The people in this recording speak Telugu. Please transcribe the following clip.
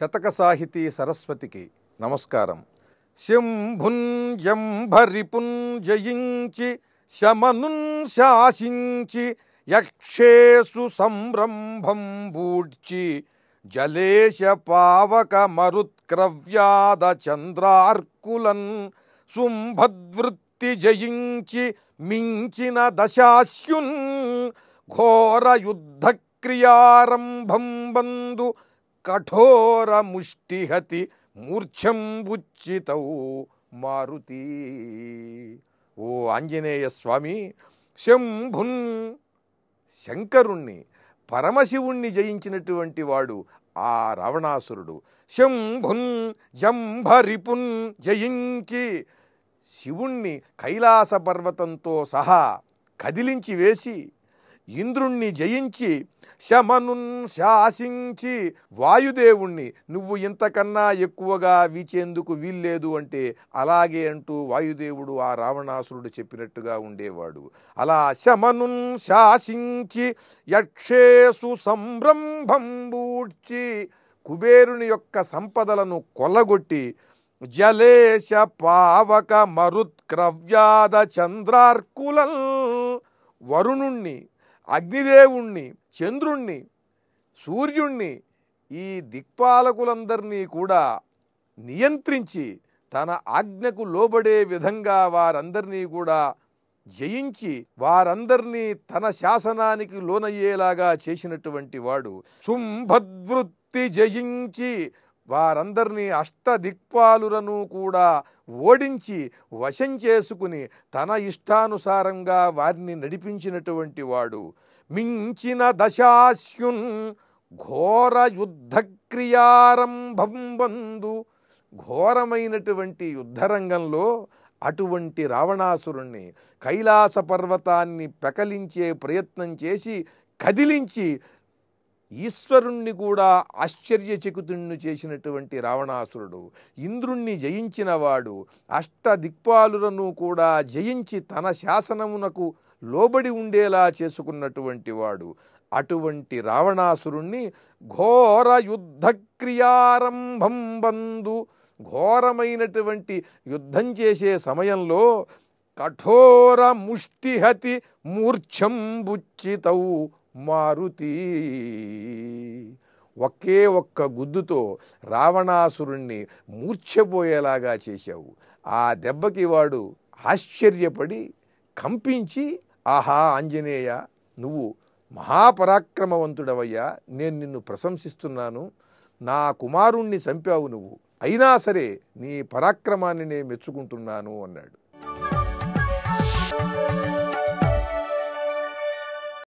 శతక సాహితీ సరస్వతికి నమస్కారం. శంభున్ జంభరిపున్ జయించి శమనున్ శాసించి యక్షేసు సంరంభం బూడ్చి జలేశ పావక మరుత్క్రవ్యాద చంద్రార్కులన్ శుంభద్వృత్తి జయించి మించిన దశాస్యున్ ఘోర యుద్ధ క్రియారంభం బందు కఠోర ముష్టిహతి మూర్ఛంబుచ్చితౌ మారుతి. ఓ ఆంజనేయ స్వామి శంభున్ శంకరుణ్ణి పరమశివుణ్ణి జయించినటువంటి వాడు ఆ రావణాసురుడు. శంభున్ జంభరిపున్ జయించి శివుణ్ణి కైలాస పర్వతంతో సహా కదిలించి వేసి ఇంద్రుణ్ణి జయించి శమనున్ శాసించి వాయుదేవుణ్ణి నువ్వు ఇంతకన్నా ఎక్కువగా వీచేందుకు వీల్లేదు అంటే అలాగే అంటూ వాయుదేవుడు ఆ రావణాసురుడు చెప్పినట్టుగా ఉండేవాడు. అలా శమనున్ శాసించి యక్షేసు సంరంభంబూడ్చి కుబేరుని యొక్క సంపదలను కొల్లగొట్టి జలేశ పావక మరుత్క్రవ్యాద చంద్రార్కులల్ వరుణుణ్ణి అగ్నిదేవుణ్ణి చంద్రుణ్ణి సూర్యుణ్ణి ఈ దిక్పాలకులందరినీ కూడా నియంత్రించి తన ఆజ్ఞకు లోబడే విధంగా వారందరినీ కూడా జయించి వారందరినీ తన శాసనానికి లోనయ్యేలాగా చేసినటువంటి వాడు. శుంభద్వృత్తి జయించి వారందరినీ అష్టదిక్పాలులను కూడా ఓడించి వశం చేసుకుని తన ఇష్టానుసారంగా వారిని నడిపించినటువంటి వాడు. మించిన దశాస్యున్ ఘోర యుద్ధక్రియారంభం బందు ఘోరమైనటువంటి యుద్ధరంగంలో అటువంటి రావణాసురుణ్ణి కైలాస పర్వతాన్ని పెకలించే ప్రయత్నం చేసి కదిలించి ఈశ్వరుణ్ణి కూడా ఆశ్చర్యచకుతుణ్ణి చేసినటువంటి రావణాసురుడు. ఇంద్రుణ్ణి జయించినవాడు అష్టదిక్పాలులను కూడా జయించి తన శాసనమునకు లోబడి ఉండేలా చేసుకున్నటువంటి వాడు. అటువంటి రావణాసురుణ్ణి ఘోర యుద్ధక్రియారంభం బందు ఘోరమైనటువంటి యుద్ధం చేసే సమయంలో కఠోర ముష్టిహతి మూర్ఛంబుచ్చితౌ మారుతి. ఒకే ఒక్క గుద్దుతో రావణాసురుణ్ణి మూర్ఛపోయేలాగా చేశావు. ఆ దెబ్బకి వాడు ఆశ్చర్యపడి కంపించి ఆహా ఆంజనేయ నువ్వు మహాపరాక్రమవంతుడవయ్యా. నేను నిన్ను ప్రశంసిస్తున్నాను. నా కుమారుణ్ణి చంపావు నువ్వు. అయినా సరే నీ పరాక్రమాన్ని నేను మెచ్చుకుంటున్నాను అన్నాడు.